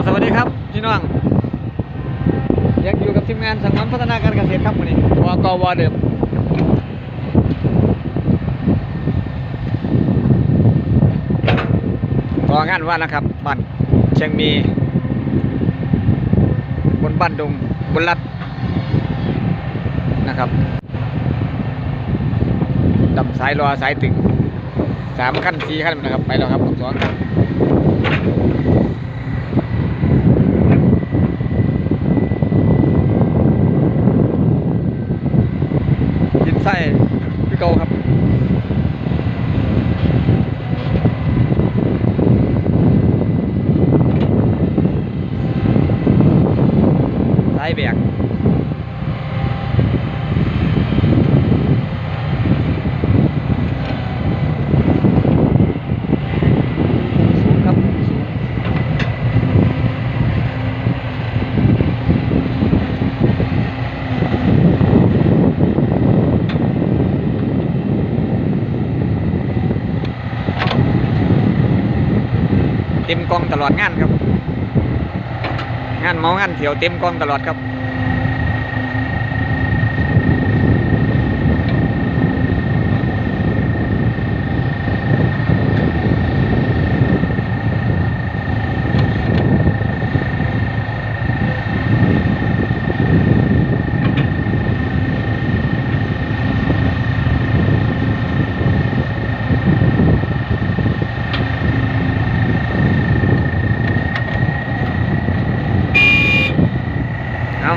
ครับสวัสดีครับพี่น้องยังอยู่กับทีมงานสังวนพัฒนาการเกษตรครับวันนี้วกวเดิมรองานว่านะครับบ้านเชียงมี บนบ้านดงบนลัดนะครับดำสายรอสายตึงสามขั้นสี่ขั้นนะครับไปแล้วครับสองกินไส่พี่เกาครับสายแบกสูงครับสูงเต็มกองตลอดงานครับ งานเมางานเที่ยวเต็มกองตลอดครับ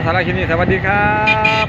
สาระคลิปนี้สวัสดีครับ